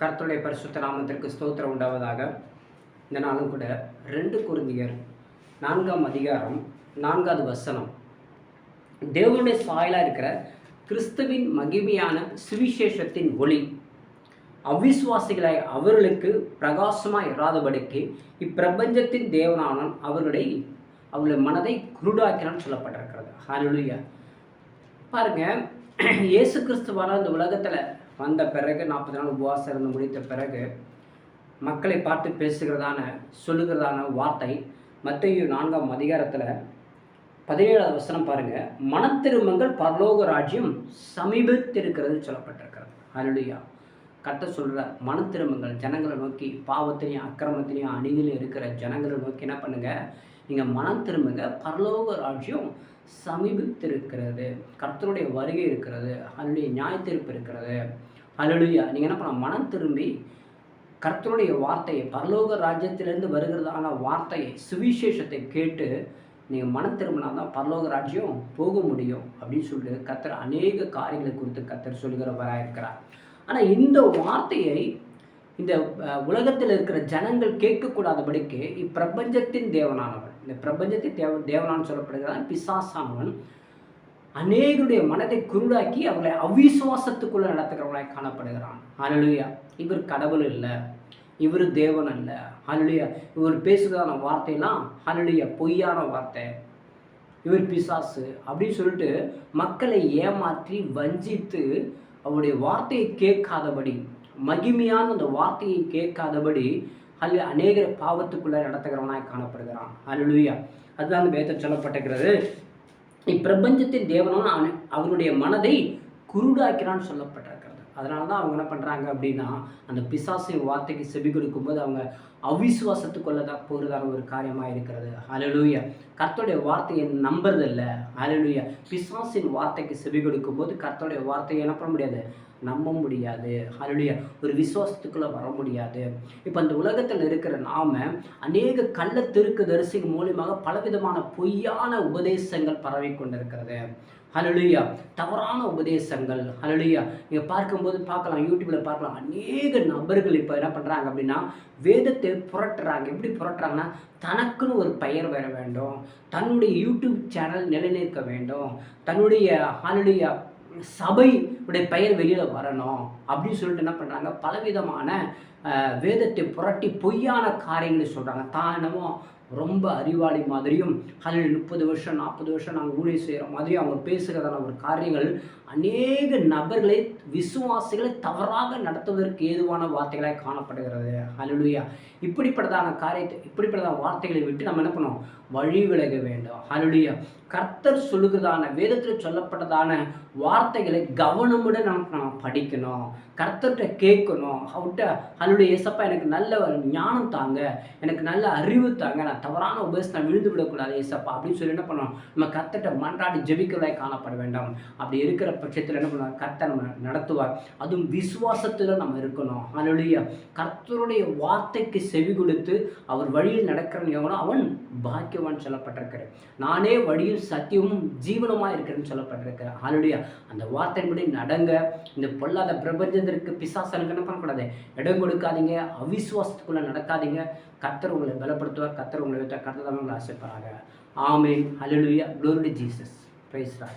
கர்த்தருடைய பரிசுத்த நாமத்திற்கு ஸ்தோத்திரம் உண்டாவதாக. இந்த நாளும் கூட ரெண்டு குருந்தியர் நான்காம் அதிகாரம் நான்காவது வசனம். தேவனுடைய சாயலாக இருக்கிற கிறிஸ்துவின் மகிமையான சுவிசேஷத்தின் ஒளி. அவிசுவாசிகளாய் அவர்களுக்கு பிரகாசமாக இராதபடிக்கு இப்பிரபஞ்சத்தின் தேவனானவன் அவர்களுடைய அவர்களுடைய மனதை குருடாக்கிறான்னு சொல்லப்பட்டிருக்கிறது. ஹalleluya பாருங்கள் இயேசு கிறிஸ்துவான இந்த உலகத்தில் வந்த பிறகு நாற்பது நாள் உபவாசம் இருந்து முடித்த பிறகு மக்களை பார்த்து பேசுகிறதான சொல்லுகிறதான வார்த்தை மத்திய நான்காம் அதிகாரத்தில் பதினேழாவது வசனம் பாருங்கள் மனத்திருமங்கள் பரலோக ராஜ்யம் சமீபத்திருக்கிறது சொல்லப்பட்டிருக்கிறது. அருளியா கட்ட சொல்கிற மனத்திருமங்கள் ஜனங்களை நோக்கி பாவத்திலையும் அக்கிரமத்திலையும் அணிதிலையும் இருக்கிற ஜனங்களை நோக்கி என்ன பண்ணுங்கள் நீங்கள் மனம் திரும்புங்க. பரலோக ராஜ்யம் சமீபித்திருக்கிறது. கர்த்தருடைய வருகை இருக்கிறது. அதனுடைய நியாயத்திருப்பு இருக்கிறது. அலுவலியா நீங்கள் என்ன பண்ணலாம்? மனம் திரும்பி கர்த்தருடைய வார்த்தையை பரலோக ராஜ்யத்திலேருந்து வருகிறதான வார்த்தையை சுவிசேஷத்தை கேட்டு நீங்கள் மனம் திரும்பினா தான் பரலோக ராஜ்யம் போக முடியும் அப்படின்னு சொல்லிட்டு கத்தர் அநேக காரியங்களை குறித்து கத்தர் சொல்கிறவராக இருக்கிறார். ஆனால் இந்த வார்த்தையை இந்த உலகத்தில் இருக்கிற ஜனங்கள் கேட்கக்கூடாதபடிக்கு இப்பிரபஞ்சத்தின் தேவனானவன் இந்த பிரபஞ்சத்தை தேவ தேவனான்னு சொல்லப்படுகிறான் பிசாசானவன். அநேகருடைய மனதை குருடாக்கி அவர்களை அவிசுவாசத்துக்குள்ள நடத்துகிறவங்களாய் காணப்படுகிறான். ஹalleluya இவர் கடவுள் இல்லை இவர் தேவன் அல்ல. ஹalleluya இவர் பேசுகிறதான வார்த்தையெல்லாம் ஹalleluya பொய்யான வார்த்தை. இவர் பிசாசு. அப்படின்னு சொல்லிட்டு மக்களை ஏமாற்றி வஞ்சித்து அவருடைய வார்த்தையை கேட்காதபடி மகிமையான அந்த வார்த்தையை கேட்காதபடி அல்ல அநேக பாவத்துக்குள்ளே நடத்துகிறவனாய் காணப்படுகிறான். அல்லுயா அதுதான் அந்த வேதத்தில் சொல்லப்பட்டிருக்கிறது. இப்பிரபஞ்சத்தின் தேவனும் அவனுடைய அவருடைய மனதை குருடாக்கிறான்னு சொல்லப்பட்டிருக்கிறது அதனால தான் அவங்க என்ன பண்ணுறாங்க அப்படின்னா அந்த பிசாசின் வார்த்தைக்கு செவி கொடுக்கும்போது அவங்க அவிசுவாசத்துக்குள்ள தான் போகிறதான ஒரு காரியமாக இருக்கிறது. அலலுயா கர்த்தருடைய வார்த்தையை நம்புறதில்ல. அலலுயா பிசாசின் வார்த்தைக்கு செவி கொடுக்கும்போது கர்த்தருடைய வார்த்தையை என்ன பண்ண முடியாது? நம்ப முடியாது. அலுடைய ஒரு விசுவாசத்துக்குள்ளே வர முடியாது. இப்போ அந்த உலகத்தில் இருக்கிற நாம அநேக கள்ள தெருக்கு தரிசிகள் மூலியமாக பலவிதமான பொய்யான உபதேசங்கள் பரவி கொண்டிருக்கிறது ஹலலுயா தவறான உபதேசங்கள். ஹலலுயா நீங்கள் பார்க்கும்போது பார்க்கலாம் யூடியூப்பில் பார்க்கலாம். அநேக நபர்கள் இப்போ என்ன பண்ணுறாங்க அப்படின்னா வேதத்தை புரட்டுறாங்க. எப்படி புரட்டுறாங்கன்னா தனக்குன்னு ஒரு பெயர் வர வேண்டும். தன்னுடைய யூடியூப் சேனல் நிலைநிற்க வேண்டும். தன்னுடைய ஹலலுயா சபையுடைய பெயர் வெளியில் வரணும். அப்படின்னு சொல்லிட்டு என்ன பண்ணுறாங்க பலவிதமான வேதத்தை புரட்டி பொய்யான காரியங்களை சொல்கிறாங்க தான் என்னமோ ரொம்ப அறிவாளி மாதிரியும் அதில் முப்பது வருஷம் நாற்பது வருஷம் நாங்கள் ஊழியர் செய்கிற மாதிரியும் அவங்க பேசுகிறதான ஒரு காரியங்கள் அநேக நபர்களை விசுவாசிகளை தவறாக நடத்துவதற்கு ஏதுவான வார்த்தைகளாக காணப்படுகிறது. அலுலுயா இப்படிப்பட்டதான காரியத்தை இப்படிப்பட்டதான வார்த்தைகளை விட்டு நம்ம என்ன பண்ணோம் வழி விலக வேண்டும். அலுலுயா கர்த்தர் சொல்லுகிறதான வேதத்தில் சொல்லப்பட்டதான வார்த்தைகளை கவனமுடன் நமக்கு நம்ம படிக்கணும். கர்த்தர்கிட்ட கேட்கணும். அவர்கிட்ட அலுடைய இசப்பா எனக்கு நல்ல ஒரு ஞானம் தாங்க. எனக்கு நல்ல அறிவு தாங்க. நான் தவறான உபதேசம் விழுந்து விடக்கூடாது ஏசப்பா. அப்படின்னு சொல்லி என்ன பண்ணணும் நம்ம கத்தட்ட மன்றாடி ஜெபிக்கிறதாய் காணப்பட வேண்டாம். அப்படி இருக்கிற பட்சத்தில் என்ன பண்ணுவார்? கர்த்தர் நம்ம நடத்துவார். அதுவும் விசுவாசத்தில் நம்ம இருக்கணும். அதனுடைய கர்த்தருடைய வார்த்தைக்கு செவி கொடுத்து அவர் வழியில் நடக்கிறவன் எவனோ அவன் பாக்கியவான் சொல்லப்பட்டிருக்காரு நானே வழியும் சத்தியமும் ஜீவனமாக இருக்கிறேன்னு சொல்லப்பட்டிருக்கிறேன் அதனுடைய அந்த வார்த்தையின்படி நடங்க. இந்த பொல்லாத பிரபஞ்சத்திற்கு பிசாசனுக்கு என்ன பண்ணக்கூடாது? இடம் கொடுக்காதீங்க. அவிசுவாசத்துக்குள்ளே நடக்காதீங்க. கர்த்தர் உங்களை பலப்படுத்துவார். கத்தர் உங்களை விட்ட கர்த்தர் உங்களை ஆசைப்படுறாங்க ஆமேன். ஹalleluya glory ஜீசஸ் பிரைஸ்ரா